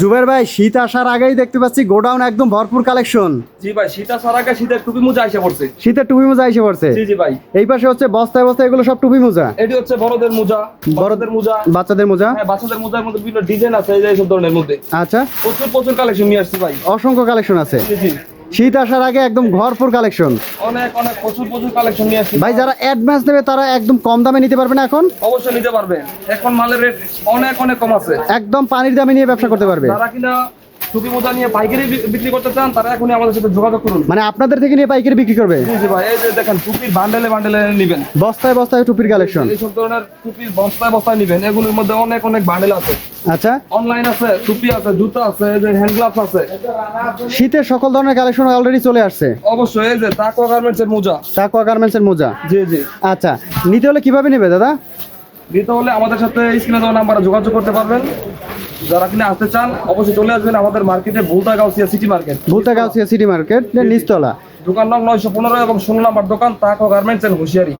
জুবের ভাই শীত আসার আগেই দেখতে পাচ্ছি গোডাউন একদম ভরপুর কালেকশন। জি ভাই শীত আসার আগে শীতের টুপি মোজা এসে পড়ছে। শীতের টুপি মোজা এসে পড়ছে? জি জি ভাই। এই পাশে হচ্ছে বস্তায় বস্তায় এগুলো সব টুপি মোজা? এটি হচ্ছে বড়দের মোজা বড়দের মোজা। বাচ্চাদের মোজা? হ্যাঁ বাচ্চাদের মোজার মধ্যে বিভিন্ন ডিজাইন আছে এই সব ধরনের মধ্যে। আচ্ছা। প্রচুর প্রচুর কালেকশন নিয়ে আসছি ভাই। অসংখ্য কালেকশন আছে। জি জি। শীত আসার আগে একদম ভরপুর কালেকশন অনেক অনেক প্রচুর প্রচুর কালেকশন নিয়ে আসছি। ভাই যারা অ্যাডভান্স নেবে তারা একদম কম দামে নিতে পারবে না এখন। অবশ্যই নিতে পারবে। এখন মালের রেট অনেক অনেক কম আছে। একদম পানির দামে নিয়ে ব্যবসা করতে পারবে। যারা কিনা টুপি মোজা নিয়ে পাইকারি বিক্রি করতে চান তারা এখনই আমাদের সাথে যোগাযোগ করুন। মানে আপনাদের থেকে নিয়ে পাইকারি বিক্রি করবে? জি জি ভাই এই যে দেখেন টুপির বান্ডেলে বান্ডেলে নেবেন। বস্তায় বস্তায় টুপির কালেকশন এইসব ধরনের টুপির বস্তায় বস্তায় নেবেন এগুলোর মধ্যে অনেক অনেক বান্ডেল আছে। আচ্ছা। অনলাইন আছে টুপি আছে জুতা আছে এই যে হ্যান্ড গ্লাভস আছে। শীতের সকল ধরনের কালেকশন অলরেডি চলে আসছে। অবশ্যই এই যে তাকওয়া গার্মেন্টস এর মোজা। টাকুয়া গার্মেন্টস এর মোজা? জি জি। আচ্ছা নিতে হলে কীভাবে নেবে দাদা? দিতে হলে আমাদের সাথে স্ক্রিনে দেওয়া নাম্বারে যোগাযোগ করতে পারবেন। যারা কিনা আসতে চান অবশ্যই চলে আসবেন আমাদের মার্কেটে Bhulta Gausia city market. Bhulta Gausia city market নিচতলা। দোকান নং নয়শো পনেরো এবং ষোলো আর দোকান তাকওয়া গার্মেন্টস এন্ড হুঁশিয়ারি।